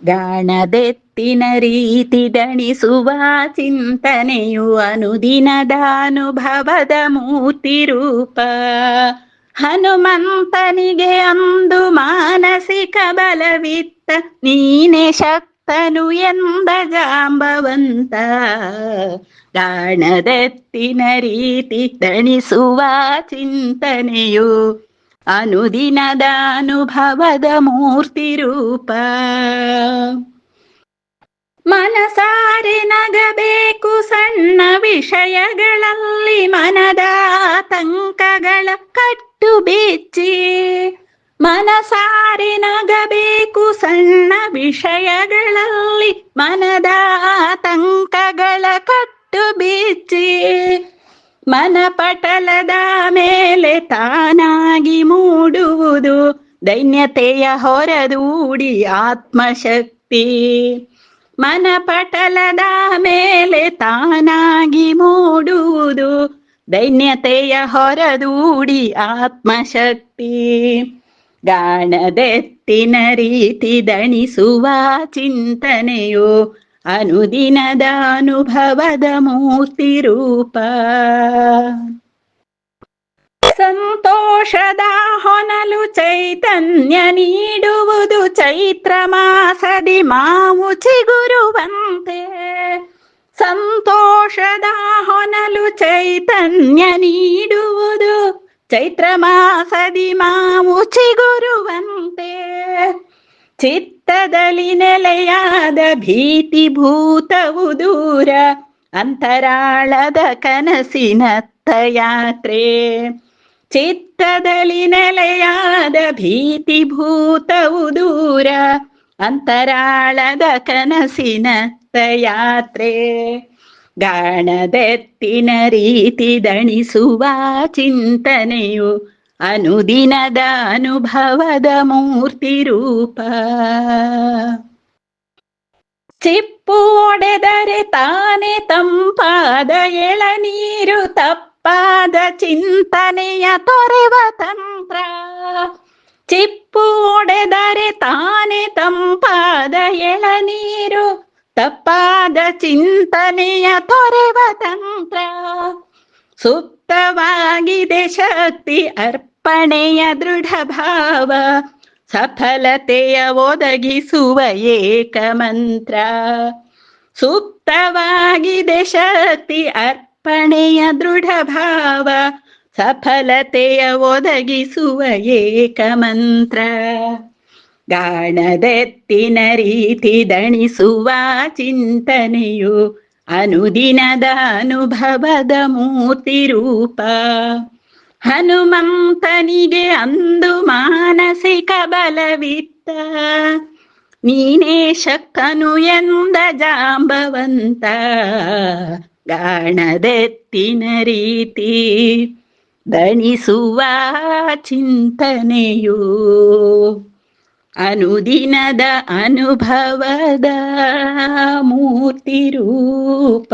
ಗಾಣದೆತ್ತಿನ ರೀತಿ ದಣಿಸುವ ಚಿಂತನೆಯು ಅನುದಿನದ ಅನುಭವದ ಮೂರ್ತಿ ರೂಪ ಹನುಮಂತನಿಗೆ ಅಂದು ಮಾನಸಿಕ ಬಲವಿತ್ತ, ನೀನೆ ಶಕ್ತನು ಎಂದ ಜಾಂಬವಂತ. ಗಾಣದೆತ್ತಿನ ರೀತಿ ದಣಿಸುವ ಚಿಂತನೆಯು ಅನುದಿನದ ಅನುಭವದ ಮೂರ್ತಿ ರೂಪ. ಮನಸಾರೆ ನಗಬೇಕು ಸಣ್ಣ ವಿಷಯಗಳಲ್ಲಿ ಮನದ ಆತಂಕಗಳ ಕಟ್ಟು ಬಿಚ್ಚಿ. ಮನಸಾರೆ ನಗಬೇಕು ಸಣ್ಣ ವಿಷಯಗಳಲ್ಲಿ ಮನದ ಆತಂಕಗಳ ಕಟ್ಟು ಬಿಚ್ಚಿ. ಮನಪಟಲದ ಮೇಲೆ ಮೂಡುವುದು ದೈನ್ಯತೆಯ ಹೊರದೂಡಿ ಆತ್ಮಶಕ್ತಿ. ಮನಪಟಲದ ಮೇಲೆ ತಾನಾಗಿ ಮೂಡುವುದು ದೈನ್ಯತೆಯ ಹೊರದೂಡಿ ಆತ್ಮಶಕ್ತಿ. ಗಾಣದೆತ್ತಿನ ರೀತಿ ದಣಿಸುವ ಚಿಂತನೆಯು ಅನುದಿನದ ಅನುಭವದ ಮೂರ್ತಿ ರೂಪ. ಸಂತೋಷದ ಹೊನಲು ಚೈತನ್ಯ ನೀಡುವುದು ಚೈತ್ರ ಮಾಸದಿ ಮಾವು ಚಿಗುರುವಂತೆ ಸಂತೋಷದ ಹೊನಲು ಚೈತನ್ಯ ನೀಡುವುದು ಚೈತ್ರ ಮಾಸದಿ ಮಾವು ಚಿಗುರುವಂತೆ ಚಿತ್ತದಲ್ಲಿ ನೆಲೆಯಾದ ಭೀತಿ ಭೂತವು ದೂರ, ಅಂತರಾಳದ ಕನಸಿನತ್ತ ಯಾತ್ರೆ. ಚಿತ್ತದಲ್ಲಿ ನೆಲೆಯಾದ ಭೀತಿ ಭೂತವು ದೂರ ಅಂತರಾಳದ ಕನಸಿನ ಯಾತ್ರೆ. ಗಾಣದೆತ್ತಿನ ರೀತಿ ದಣಿಸುವ ಚಿಂತನೆಯು ಅನುದಿನದ ಅನುಭವದ ಮೂರ್ತಿ ರೂಪ. ಚಿಪ್ಪು ಒಡೆದರೆ ತಾನೆ ತಂಪಾದ ಎಳನೀರು ತಪ್ಪಾದ ಚಿಂತನೆಯ ತೊರೆವ ತಂತ್ರ. ಚಿಪ್ಪು ಒಡೆದರೆ ತಾನೆ ತಂಪಾದ ಎಳನೀರು. ತಪ್ಪಾದ ಚಿಂತನೆಯ ತೊರೆವ ತಂತ್ರ. ಸುಪ್ತವಾಗಿದೆ ಶಕ್ತಿ ಅರ್ಪಣೆಯ ದೃಢ ಭಾವ. ಸಫಲತೆಯ ಒದಗಿಸುವ ಏಕ ಮಂತ್ರ ಸುಪ್ತವಾಗಿದೆ ಶಕ್ತಿ ಅರ್ಪಣೆಯ ದೃಢ ಭಾವ ಸಫಲತೆಯ ಒದಗಿಸುವ ಏಕ ಮಂತ್ರ. ಗಾಣದೆತ್ತಿನ ರೀತಿ ದಣಿಸುವ ಚಿಂತನೆಯು ಅನುದಿನದ ಅನುಭವದ ಮೂರ್ತಿ ರೂಪ. ಹನುಮಂತನಿಗೆ ಅಂದು ಮಾನಸಿಕ ಬಲವಿತ್ತ. ನೀನೇ ಶಕ್ತನು ಎಂದ ಜಾಂಬವಂತ. ಗಾಣದೆತ್ತಿನ ರೀತಿ ದಣಿಸುವ ಚಿಂತನೆಯು ಅನುದಿನದ ಅನುಭವದ ಮೂರ್ತಿ ರೂಪ